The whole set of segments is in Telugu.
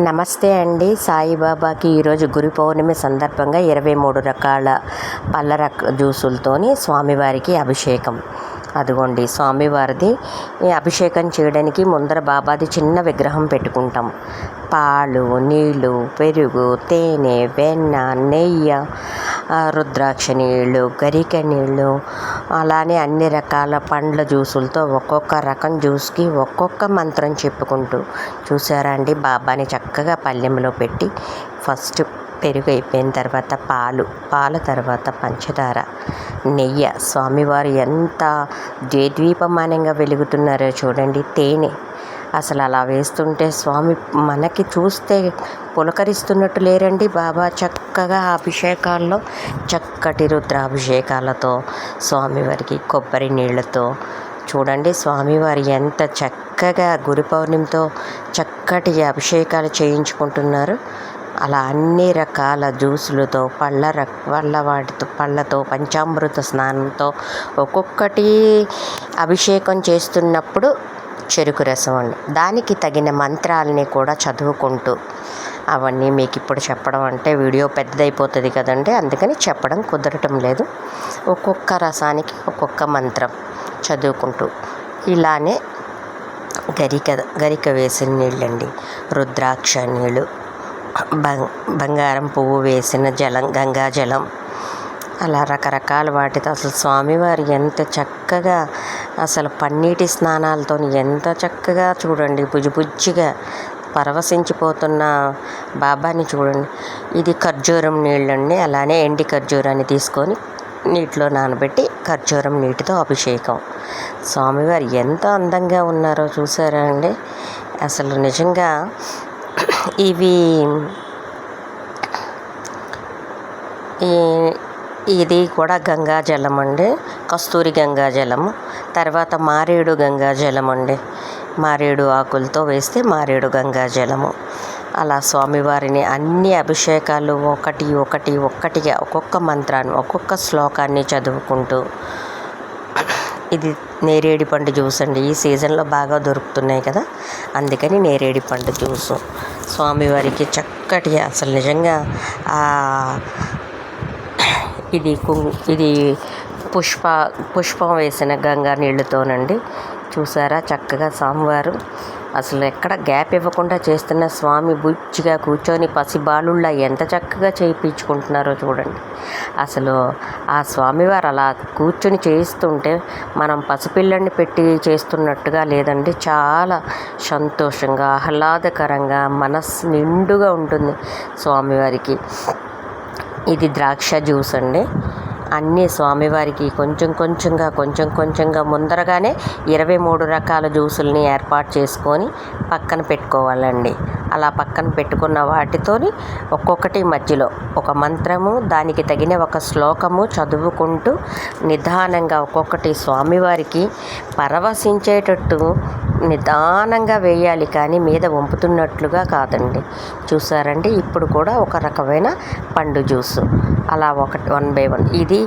నమస్తే అండి. సాయిబాబాకి ఈరోజు గురు పౌర్ణమి సందర్భంగా ఇరవై మూడు రకాల పళ్ళ రక జ్యూసులతోని స్వామివారికి అభిషేకం. అదిగోండి స్వామివారిది ఈ అభిషేకం చేయడానికి ముందర బాబాది చిన్న విగ్రహం పెట్టుకుంటాం. పాలు నీళ్ళు పెరుగు తేనె వెన్న నెయ్యి రుద్రాక్ష నీళ్ళు గరిక నీళ్ళు అలానే అన్ని రకాల పండ్ల జ్యూసులతో ఒక్కొక్క రకం జ్యూస్కి ఒక్కొక్క మంత్రం చెప్పుకుంటూ చూసారా అండి? బాబాని చక్కగా పళ్ళెంలో పెట్టి ఫస్ట్ పెరుగు అయిపోయిన తర్వాత పాలు పాల తర్వాత పంచదార నెయ్యి. స్వామివారు ఎంత ద్వీపమానంగా వెలుగుతున్నారో చూడండి. తేనె అసలు అలా వేస్తుంటే స్వామి మనకి చూస్తే పులకరిస్తున్నట్టు లేరండి బాబా. చక్కగా అభిషేకాల్లో చక్కటి రుద్రాభిషేకాలతో స్వామివారికి కొబ్బరి నీళ్ళతో. చూడండి స్వామివారు ఎంత చక్కగా గురు పౌర్ణమితో చక్కటి అభిషేకాలు చేయించుకుంటున్నారు. అలా అన్ని రకాల జ్యూసులతో పళ్ళ రక పళ్ళ వాటితో పళ్ళతో పంచామృత స్నానంతో ఒక్కొక్కటి అభిషేకం చేస్తున్నప్పుడు చెరుకు రసం అండి దానికి తగిన మంత్రాలని కూడా చదువుకుంటూ అవన్నీ మీకు ఇప్పుడు చెప్పడం అంటే వీడియో పెద్దదైపోతుంది కదండి అందుకని చెప్పడం కుదరటం లేదు. ఒక్కొక్క రసానికి ఒక్కొక్క మంత్రం చదువుకుంటూ ఇలానే గరిక గరిక వేసిన నీళ్ళండి. రుద్రాక్ష నీళ్ళు బం బంగారం పువ్వు వేసిన జలం గంగా జలం అలా రకరకాల వాటితో. అసలు స్వామివారు ఎంత చక్కగా అసలు పన్నీటి స్నానాలతో ఎంత చక్కగా చూడండి బుజ్జిబుజ్జిగా పరవశించిపోతున్న బాబాని చూడండి. ఇది ఖర్జూరం నీళ్ళండి అలానే ఎండి ఖర్జూరాన్ని తీసుకొని నీటిలో నానబెట్టి ఖర్జూరం నీటితో అభిషేకం. స్వామివారు ఎంత అందంగా ఉన్నారో చూసారా అండి? అసలు నిజంగా ఇవి ఈ ఇది కూడా గంగాజలం అండి. కస్తూరి గంగాజలము తర్వాత మారేడు గంగాజలం అండి. మారేడు ఆకులతో వేస్తే మారేడు గంగాజలము అలా స్వామివారిని అన్ని అభిషేకాలు ఒకటి ఒకటి ఒక్కటిగా ఒక్కొక్క మంత్రాన్ని ఒక్కొక్క శ్లోకాన్ని చదువుకుంటూ ఇది నేరేడి పండు జ్యూస్ అండి. ఈ సీజన్లో బాగా దొరుకుతున్నాయి కదా. అందుకని నేరేడి పండు జ్యూసు. స్వామివారికి చక్కటి అసలు నిజంగా ఇది కుంగు ఇది పుష్ప పుష్పం వేసిన గంగా నీళ్ళతోనండి. చూసారా? చక్కగా స్వామివారు. అసలు ఎక్కడ గ్యాప్ ఇవ్వకుండా చేస్తున్న స్వామి బుచ్చిగా కూర్చొని పసిబాలుళ్ళ ఎంత చక్కగా చేయించుకుంటున్నారో చూడండి. అసలు ఆ స్వామివారు అలా కూర్చొని చేయిస్తుంటే మనం పసిపిల్లల్ని పెట్టి చేస్తున్నట్టుగా లేదండి. చాలా సంతోషంగా ఆహ్లాదకరంగా మనస్సు నిండుగా ఉంటుంది స్వామివారికి. ఇది ద్రాక్ష జ్యూస్ అండి. అన్నీ స్వామివారికి కొంచెం కొంచెంగా కొంచెం కొంచెంగా ముందరగానే ఇరవై మూడు రకాల జ్యూసుల్ని ఏర్పాటు చేసుకొని పక్కన పెట్టుకోవాలండి. అలా పక్కన పెట్టుకున్న వాటితోని ఒక్కొక్కటి మధ్యలో ఒక మంత్రము దానికి తగిన ఒక శ్లోకము చదువుకుంటూ నిదానంగా ఒక్కొక్కటి స్వామివారికి పరవశించేటట్టు నిదానంగా వేయాలి కానీ మీద వంపుతున్నట్లుగా కాదండి. చూసారండి? ఇప్పుడు కూడా ఒక రకమైన పండు జ్యూసు. అలా ఒకటి వన్ బై వన్. ఇది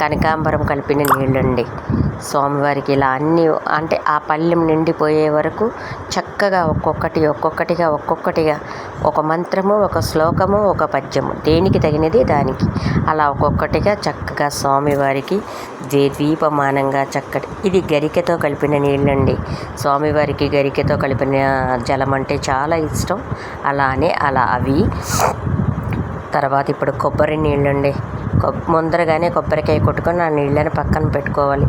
కనకాంబరం కలిపిన నీళ్ళండి. స్వామివారికి ఇలా అన్నీ అంటే ఆ పళ్ళెం నిండిపోయే వరకు చక్కగా ఒక్కొక్కటి ఒక్కొక్కటిగా ఒక్కొక్కటిగా ఒక మంత్రము ఒక శ్లోకము ఒక పద్యము. దేనికి తగినది? దానికి. అలా ఒక్కొక్కటిగా చక్కగా స్వామివారికి ద్వీపమానంగా చక్కటి ఇది గరికెతో కలిపిన నీళ్ళండి. స్వామివారికి గరికెతో కలిపిన జలం అంటే చాలా ఇష్టం. అలానే అలా అవి తర్వాత ఇప్పుడు కొబ్బరి నీళ్ళండి. ముందరగానే కొబ్బరికాయ కొట్టుకొని ఆ నీళ్ళని పక్కన పెట్టుకోవాలి.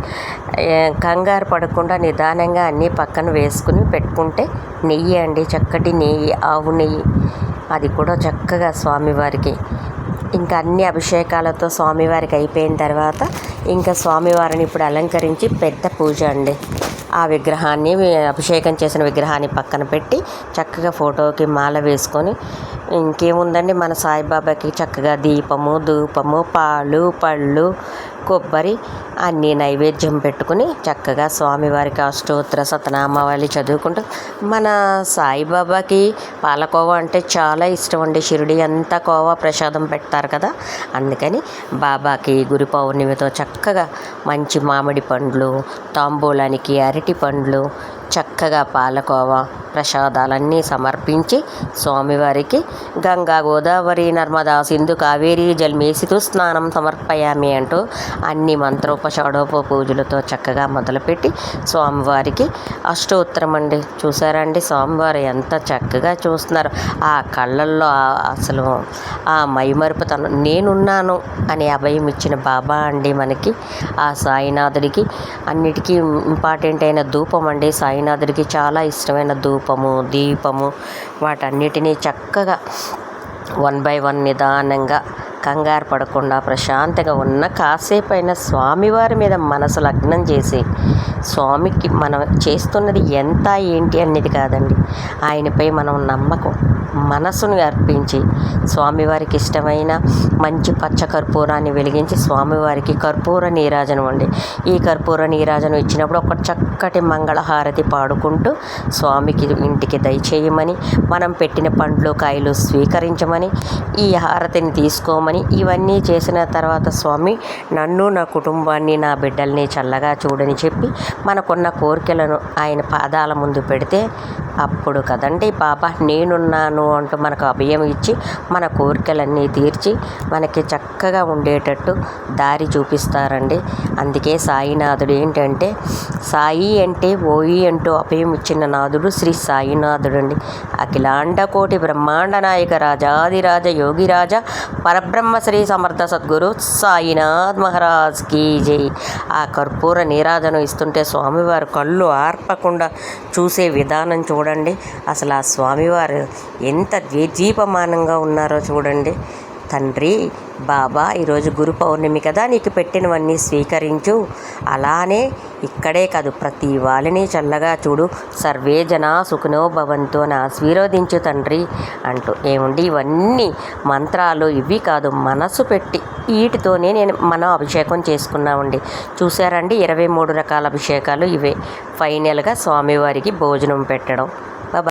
కంగారు పడకుండా నిదానంగా అన్నీ పక్కన వేసుకుని పెట్టుకుంటే నెయ్యి అండి చక్కటి నెయ్యి ఆవు నెయ్యి. అది కూడా చక్కగా స్వామివారికి. ఇంకా అన్ని అభిషేకాలతో స్వామివారికి అయిపోయిన తర్వాత ఇంకా స్వామివారిని ఇప్పుడు అలంకరించి పెద్ద పూజ అండి. ఆ విగ్రహాన్ని అభిషేకం చేసిన విగ్రహాన్ని పక్కన పెట్టి చక్కగా ఫోటోకి మాల వేసుకొని ఇంకేముందండి మన సాయిబాబాకి చక్కగా దీపము ధూపము పాలు పళ్ళు కొబ్బరి అన్నీ నైవేద్యం పెట్టుకుని చక్కగా స్వామివారికి అష్టోత్తర సతనామావళి చదువుకుంటూ మన సాయిబాబాకి పాలకోవా అంటే చాలా ఇష్టం అండి షిరిడి అంతా కోవా ప్రసాదం పెడతారు కదా. అందుకని బాబాకి గురు పౌర్ణమితో చక్కగా మంచి మామిడి పండ్లు తాంబూలానికి అరటి పండ్లు చక్కగా పాలకోవా ప్రసాదాలన్నీ సమర్పించి స్వామివారికి గంగా గోదావరి నర్మదా సింధు కావేరి జల్మేసితు స్నానం సమర్పయామి అంటూ అన్ని మంత్రోపషాడోప పూజలతో చక్కగా మొదలుపెట్టి స్వామివారికి అష్టోత్తరం అండి. చూసారండి స్వామివారు ఎంత చక్కగా చూస్తున్నారు. ఆ కళ్ళల్లో అసలు ఆ మైమరుపుతను నేనున్నాను అని అభయం ఇచ్చిన బాబా అండి మనకి. ఆ సాయినాథుడికి అన్నిటికీ ఇంపార్టెంట్ అయిన ధూపం అండి. సాయినాథుడికి చాలా ఇష్టమైన ధూపము దీపము వాటన్నిటినీ చక్కగా వన్ బై వన్ నిదానంగా కంగారు పడకుండా ప్రశాంతంగా ఉన్న కాసేపు అయినా స్వామివారి మీద మనసు లగ్నం చేసి స్వామికి మనం చేస్తున్నది ఎంత ఏంటి అనేది కాదండి. ఆయనపై మనం నమ్మకం మనసును అర్పించి స్వామివారికి ఇష్టమైన మంచి పచ్చ కర్పూరాన్ని వెలిగించి స్వామివారికి కర్పూర నీరాజనం అండి. ఈ కర్పూర నీరాజనం ఇచ్చినప్పుడు ఒక చక్కటి మంగళహారతి పాడుకుంటూ స్వామికి ఇంటికి దయచేయమని మనం పెట్టిన పండ్లు కాయలు స్వీకరించమని ఈ హారతిని తీసుకోమని ఇవన్నీ చేసిన తర్వాత స్వామి నన్ను నా కుటుంబాన్ని నా బిడ్డల్ని చల్లగా చూడని చెప్పి మనకున్న కోరికలను ఆయన పాదాల ముందు పెడితే అప్పుడు కదండి బాబా నేనున్నాను అంటూ మనకు అభయం ఇచ్చి మన కోరికలన్నీ తీర్చి మనకి చక్కగా ఉండేటట్టు దారి చూపిస్తారండి. అందుకే సాయినాథుడు ఏంటంటే సాయి అంటే ఓయి అంటూ అభయం ఇచ్చిన నాథుడు శ్రీ సాయినాథుడు అండి అఖిలాండ కోటి బ్రహ్మాండ నాయక రాజాదిరాజ యోగిరాజ పరబ్రహ్మ శ్రీ సమర్థ సద్గురు సాయినాథ్ మహారాజ్ కీ జై ఆ కర్పూర నీరాజను ఇస్తుంటే స్వామివారు కళ్ళు ఆర్పకుండా చూసే విధానం చూడండి. అసలు ఆ స్వామివారు ఎంత ద్విజీపమానంగా ఉన్నారో చూడండి. తండ్రి బాబా ఈరోజు గురు పౌర్ణమి కదా నీకు పెట్టినవన్నీ స్వీకరించు. అలానే ఇక్కడే కాదు ప్రతి వాళ్ళని చల్లగా చూడు. సర్వే జనా సుఖనో భవంతో అని ఆశీర్వదించు తండ్రి అంటూ. ఏముండి ఇవన్నీ మంత్రాలు ఇవి కాదు మనసు పెట్టి వీటితోనే నేను మనం అభిషేకం చేసుకున్నామండి. చూసారండి ఇరవై మూడు రకాల అభిషేకాలు ఇవే. ఫైనల్గా స్వామివారికి భోజనం పెట్టడం.